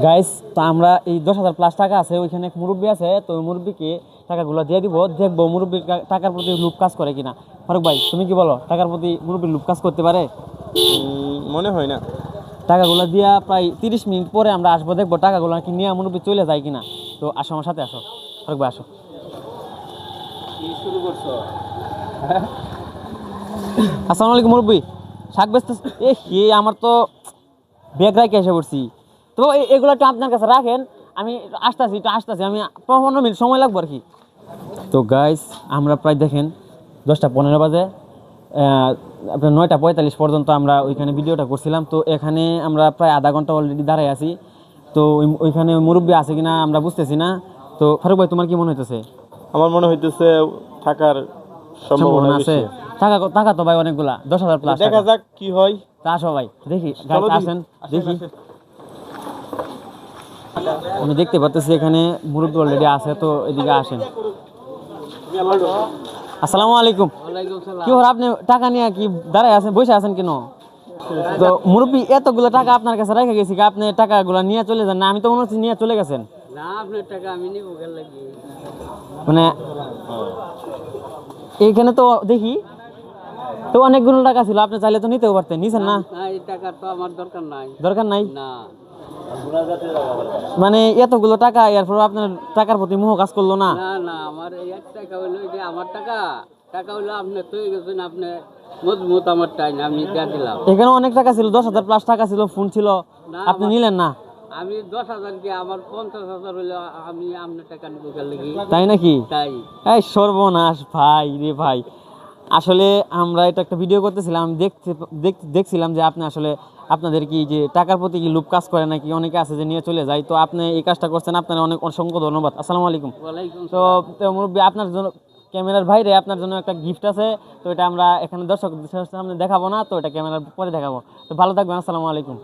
Guys তো আমরা এই দশ হাজার প্লাস টাকা আছে ওইখানে এক মুরব্বী আছে তো ওই মুরব্বীকে টাকাগুলো দিয়ে দিব দেখব মুরব্বীর টাকার প্রতি লুপ কাজ করে কিনা। ফারুক ভাই তুমি কি বলো টাকার প্রতি মুরব্বীর লুপ কাজ করতে পারে? মনে হয় না। টাকাগুলো দিয়া প্রায় তিরিশ মিনিট পরে আমরা আসব দেখব টাকাগুলো কি নিয়ে মুরব্বী চলে যায় কিনা। তো আসো আমার সাথে আসো। ফারুক ভাই আসো। শুরু করছ? আসসালামু আলাইকুম মুরব্বী। শাক বেচতে এ আমার তো ব্যাগ রাখে এসে পড়ছি। তো এগুলো একটু আপনার কাছে রাখেন? আমি আসতেছি একটু আসতেছি আমি পনেরো মিনিট সময় লাগবে আর কি। তো গাইস আমরা প্রায় দেখেন দশটা পনেরো বাজে। আপনার নয়টা পঁয়তাল্লিশ পর্যন্ত আমরা ওইখানে ভিডিওটা করছিলাম। তো এখানে আমরা প্রায় আধা ঘণ্টা অলরেডি দাঁড়ায় আছি। তো ওইখানে মুরব্বী আছে কিনা আমরা বুঝতেছি না। তো ফারুক ভাই তোমার কি মনে হইতেছে? আমার মনে হইতেছে থাকার সম্ভাবনা আছে। টাকা টাকা তো ভাই অনেকগুলা দশ হাজার প্লাস দেখা যাক কি হয়। তা আসো ভাই দেখি চলো দেখি। আসেন দেখি। আমি দেখতে পাচ্ছি এখানে মুরব্বী অলরেডি আছে তো এদিকে আসেন। আসসালামু আলাইকুম। কি হর আপনি? টাকা নিয়ে কি দাঁড়ায় আছেন বসে আছেন কেন? তো মুরব্বী এতগুলো টাকা আপনার কাছে রেখে গেছি আপনি টাকাগুলো নিয়ে চলে যান? না আমি তো মনে হচ্ছে নিয়ে চলে গেছেন। মানে এইখানে তো দেখি তো অনেকগুলো টাকা ছিল আপনি চাইলে তো নিতেও পারতেন নিছেন না? না টাকা তো আমার দরকার নাই। দরকার নাই? না। মানে এতগুলো টাকা এরপর আপনার টাকার প্রতি মোহ কাজ করল না? না না আমার এই এক টাকা হইল এটা আমার টাকা টাকা হইল আপনি তৈরি গেছেন আপনি মজবুত আমার টাই আমি দিয়ে দিলাম। এখানে অনেক টাকা ছিল দশ হাজার প্লাস টাকা ছিল ফোন ছিল। আপনি নিলেন না? আমি দশ হাজার কি আমার পঞ্চাশ হাজার হইলে আমি আপনার টাকা নিব লাগি? তাই নাকি? তাই। এই সর্বনাশ ভাই রে ভাই। আসলে আমরা এটা একটা ভিডিও করতেছিলাম দেখতে দেখছিলাম যে আপনি আসলে আপনাদের কি যে টাকার প্রতি কি লুপ কাজ করে নাকি? অনেকে আছে যে নিয়ে চলে যায়। তো আপনি এই কাজটা করছেন আপনার অনেক অসংখ্য ধন্যবাদ। আসসালামু আলাইকুম। তো তো মুরব্বী আপনার জন্য ক্যামেরার বাইরে আপনার জন্য একটা গিফট আছে। তো এটা আমরা এখানে দর্শক সামনে দেখাবো না তো এটা ক্যামেরার পরে দেখাবো। তো ভালো থাকবেন আসসালামু আলাইকুম।